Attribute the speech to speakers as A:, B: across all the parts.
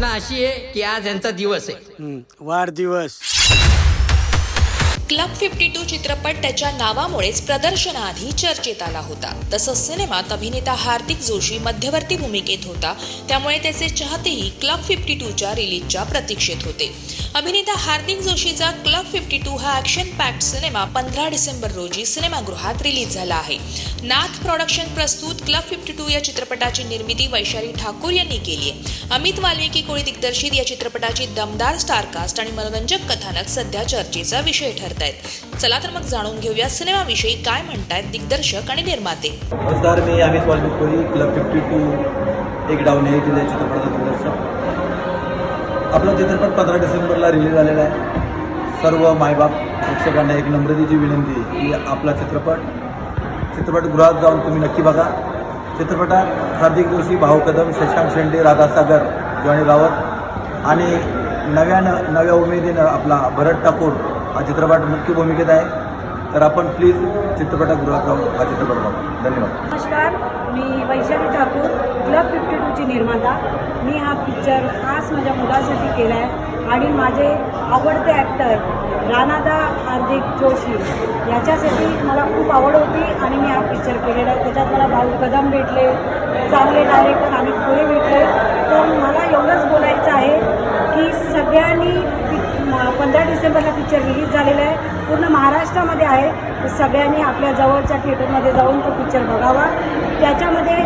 A: घटना अशी आहे की आज यांचा दिवस आहे.
B: हं, वाढदिवस.
C: क्लब फिफ्टी टू चित्रपट त्याच्या नावामुळेच प्रदर्शनाआधी चर्चेत आला होता. तसंच सिनेमात अभिनेता हार्दिक जोशी मध्यवर्ती भूमिकेत होता. त्यामुळे त्याचे चाहतेही क्लब फिफ्टी टूच्या रिलीजच्या प्रतीक्षेत होते. अभिनेता हार्दिक जोशीचा क्लब फिफ्टी टू हा ॲक्शन पॅक्ट सिनेमा पंधरा डिसेंबर रोजी सिनेमागृहात रिलीज झाला आहे. नाथ प्रॉडक्शन प्रस्तुत क्लब फिफ्टी टू या चित्रपटाची निर्मिती वैशाली ठाकूर यांनी केली आहे. अमित वाल्मिकी कोळी दिग्दर्शित या चित्रपटाची दमदार स्टारकास्ट आणि मनोरंजक कथानक सध्या चर्चेचा विषय ठरत आहेत चला तर मग जाणून घेऊया सिनेमाविषयी काय म्हणतायत दिग्दर्शक आणि निर्माते.
D: नमस्कार मी Amit Valmikori club fifty two एक डाऊन चित्रपटाचा दिग्दर्शक आपला चित्रपट पंधरा डिसेंबरला रिलीज झालेला आहे. सर्व मायबाप प्रेक्षकांना एक नम्रतेची विनंती की आपला चित्रपट चित्रपटगृहात जाऊन तुम्ही नक्की बघा. चित्रपटात हार्दिक जोशी भाऊ कदम शशांक शेंडे राधासागर जॉनी रावत आणि नव्यानं नव्या उमेदीनं आपला भरत ठाकूर हा चित्रपट मुख्य भूमिकेत आहे. तर आपण प्लीज चित्रपटगृहात जाऊन हा चित्रपट बघा. धन्यवाद.
E: नमस्कार मी वैशाली ठाकूर क्लब फिफ्टी टूची निर्माता. मी हा पिक्चर खास माझ्या मुलासाठी केला आहे आणि माझे आवडते ॲक्टर रानादा हार्दिक जोशी याच्यासाठी मला खूप आवड होती आणि मी हा पिक्चर केलेला आहे. त्याच्यात मला भाऊ कदम भेटले चांगले डायरेक्टर आणि पुढे भेटले. तर मला एवढंच बोलायचं आहे की सगळ्यांनी पंधरा डिसेंबरला पिक्चर रिलीज झालेला आहे. पूर्ण महाराष्ट्रामध्ये आहे. सगळ्यांनी आपल्या जवळच्या थिएटरमध्ये जाऊन तो पिक्चर बघावा. त्याच्यामध्ये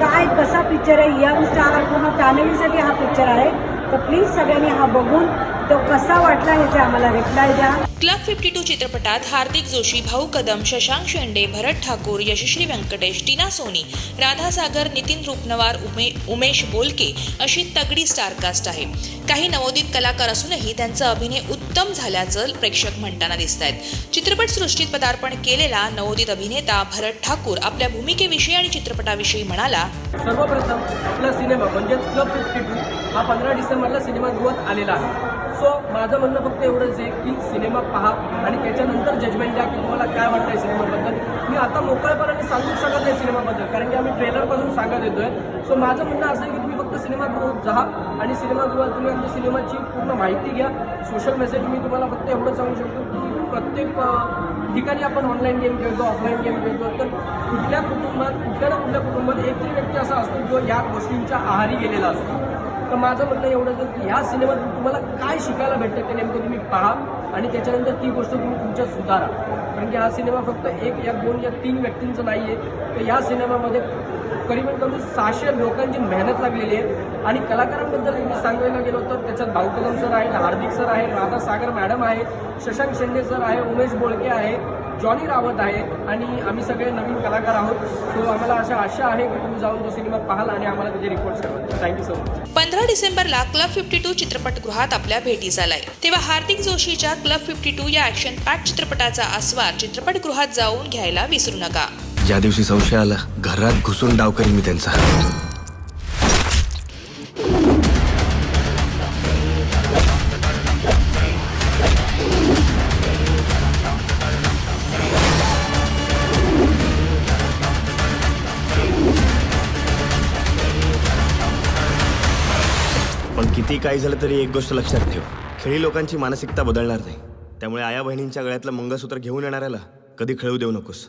E: काय कसा पिक्चर आहे यंग स्टार पूर्ण फॅमिलीसाठी हा पिक्चर आहे. तर प्लीज सगळ्यांनी हा बघून तो कसा वाटला ह्याचे आम्हाला रिप्लाय द्या.
C: क्लब फिफ्टी टू चित्रपटात हार्दिक जोशी भाऊ कदम शशांक शेंडे भरत ठाकूर यशश्री व्यंकटेश टीना सोनी राधा सागर नितीन रूपनवार उमे उमेश बोलके अशी तगडी स्टारकास्ट आहे. काही नवोदित कलाकार असूनही त्यांचा अभिनय उत्तम झाल्याचं प्रेक्षक म्हणताना दिसत आहेत चित्रपटसृष्टीत पदार्पण केलेला नवोदित अभिनेता भरत ठाकूर आपल्या भूमिकेविषयी आणि चित्रपटाविषयी म्हणाला
F: सर्वप्रथम आपला सिनेमा म्हणजेच क्लब फिफ्टी टू हा पंधरा डिसेंबरला सिनेमागृहात आलेला आहे. सो माझं म्हणणं फक्त एवढंच आहे की सिनेमा पहा आणि त्याच्यानंतर जजमेंट द्या की तुम्हाला काय वाटतंय सिनेमाबद्दल. मी आता मोकळेपणाने सांगू शकत नाही सिनेमाबद्दल कारण की आम्ही ट्रेलरपासून सांगत येतोय. सो माझं म्हणणं असं आहे की तुम्ही फक्त सिनेमागृहात जा आणि सिनेमागृहात तुम्ही आमच्या सिनेमाची पूर्ण माहिती घ्या. सोशल मेसेज मी तुम्हाला फक्त एवढं सांगू शकतो की प्रत्येक ठिकाणी आपण ऑनलाईन गेम खेळतो ऑफलाईन गेम खेळतो. तर कुठल्या कुटुंबात कुठल्या ना कुठल्या कुटुंबात एक तरी व्यक्ती असा असतो जो या गोष्टींच्या आहारी गेलेला असतो. तर माझं म्हणणं एवढं की ह्या सिनेमात तुम्हाला काय शिकायला भेटतं ते नेमकं तुम्ही पहा आणि त्याच्यानंतर ती गोष्ट तुम्ही तुमच्यात सुधारा. कारण की हा सिनेमा फक्त एक या दोन या तीन व्यक्तींचं नाही आहे तर ह्या सिनेमामध्ये करीबन कमी सहाशे लोकांची मेहनत लागलेली आहे. आणि कलाकारांबद्दल मी सांगायला गेलो तर त्याच्यात भाऊकलम सर आहे हार्दिक सर आहे राधा सागर मॅडम आहे शशांक शेंडे सर आहे उमेश बोळके आहे. जॉनी रावत आहे आणि आम्ही सगळे नवीन कलाकार आहोत. सो आम्हाला अशा आशा आहे की तुम्ही जाऊन तो सिनेमा पाहाल आणि आम्हाला त्याचे रिपोर्ट्स कळवा थँक्यू सो मच
C: पंधरा डिसेंबरला क्लब फिफ्टी टू चित्रपटगृहात आपल्या भेटी झालाय. तेव्हा हार्दिक जोशीच्या क्लब फिफ्टी टू या ॲक्शन पॅक चित्रपटाचा आस्वाद चित्रपटगृहात जाऊन घ्यायला विसरू नका.
G: ज्या दिवशी संशय आला घरात घुसून डाव करीन मी त्यांचा. पण किती काही झालं तरी एक गोष्ट लक्षात ठेव. खेळी लोकांची मानसिकता बदलणार नाही. त्यामुळे आया बहिणींच्या गळ्यातलं मंगळसूत्र घेऊन येणाऱ्याला कधी खेळू देऊ नकोस.